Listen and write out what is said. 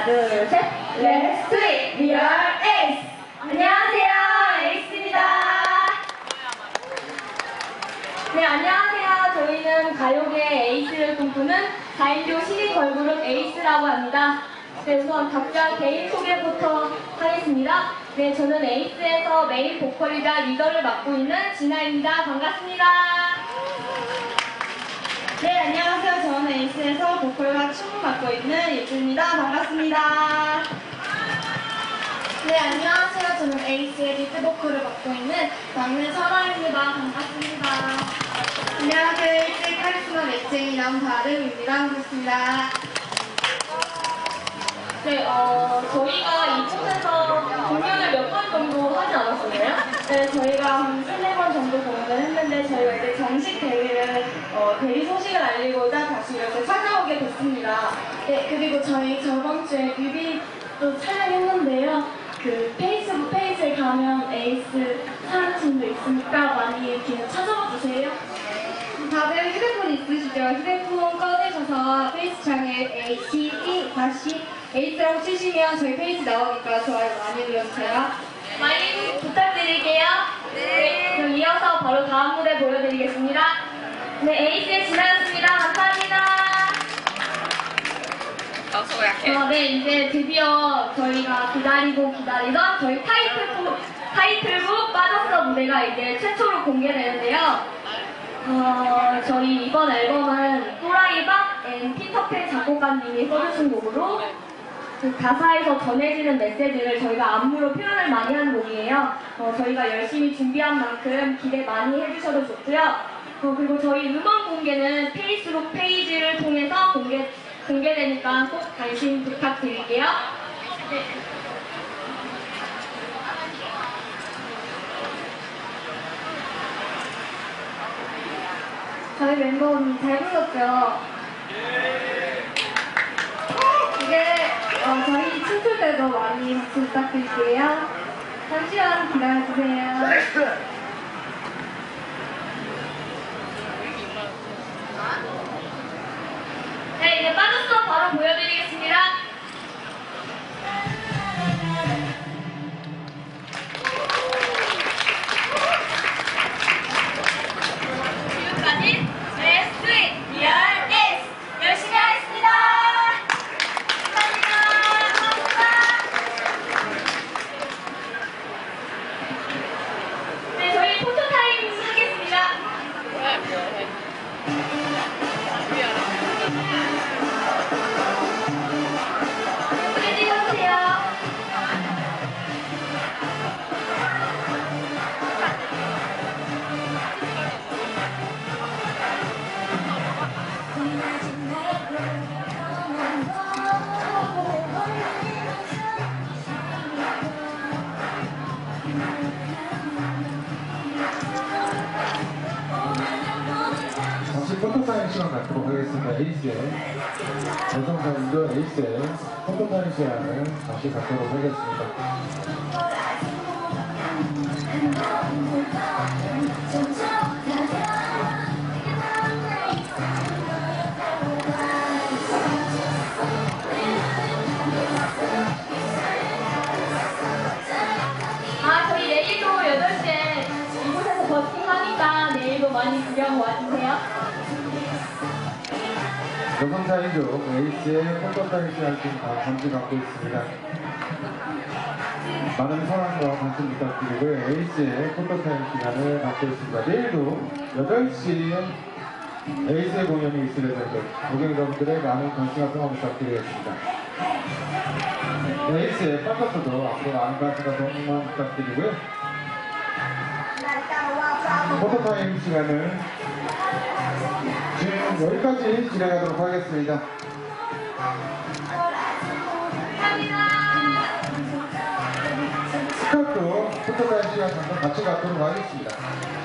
하나 둘 셋. 렛츠 트윗 리얼 에이스 안녕하세요. 에이스입니다. 네 안녕하세요. 저희는 가요계 에이스를 꿈꾸는 4인조 신인 걸그룹 에이스라고 합니다. 네 우선 각자 개인 소개부터 하겠습니다. 네 저는 에이스에서 메인 보컬이자 리더를 맡고 있는 진아입니다. 반갑습니다. 맡고 있는 예주입니다. 반갑습니다. 네, 안녕하세요. 저는 에이스의 리드 보컬을 맡고 있는 막내 설아입니다. 반갑습니다. 안녕하세요. 에이스 카리스마 매칭이 남다름입니다. 반갑습니다. 네, 어, 저희가 이곳에서 공연을 몇 번 정도 하지 않았었나요? 네, 저희가 한 세네 번 정도 공연을 했는데 저희가 이제 정식 데뷔를 어, 데뷔 소식을 알리고자 다시 이렇게 찾아 오게 됐습니다. 네, 그리고 저희 저번 주에 뮤비도 촬영했는데요. 그 페이스북 페이지에 가면 에이스 사진도 있으니까 많이 이렇게 찾아봐 주세요. 다들 휴대폰 있으시죠? 휴대폰 꺼내셔서 페이스창에 ACE 다시 에이스라고 치시면 저희 페이지 나오니까 좋아요 많이 눌러주세요. 어, 약해. 어, 네, 이제 드디어 저희가 기다리고 기다리던 저희 타이틀곡, 타이틀곡 빠졌어 무대가 이제 최초로 공개되는데요. 어, 저희 이번 앨범은 또라이박 앤 피터팬 작곡가님이 써주신 곡으로 그 가사에서 전해지는 메시지를 저희가 안무로 표현을 많이 하는 곡이에요. 어, 저희가 열심히 준비한 만큼 기대 많이 해주셔도 좋고요. 어, 그리고 저희 음원 공개는 페이 공개, 공개되니까 꼭 관심 부탁드릴게요. 네. 저희 멤버분이 잘 불렀죠? 이게 어, 저희 때도 많이 부탁드릴게요. 잠시만 기다려주세요. 포토타임 시간 갖도록 하겠습니다. 에이스의 여성사인조 에이스의 포토타임 시간을 다시 갖도록 하겠습니다. 아, 저희 내일도 8시에 이곳에서 버스킹하니까 내일도 많이 구경 와주세요. 여성사인조 에이스의 포토타임 시간 지금 다 잠시 갖고 있습니다. 많은 사랑과 관심 부탁드리고요. 에이스의 포토타임 시간을 갖고 있습니다. 내일도 8시에 에이스의 공연이 예정입니다. 고객 여러분들의 많은 관심과 평화 부탁드리겠습니다. 에이스의 팬커스도 앞으로 많은 관심과 동만 부탁드리고요. 포토타임 시간을 지금 여기까지 진행하도록 하겠습니다. 스카프 포토타임 시간 잠깐 같이 갖도록 하겠습니다.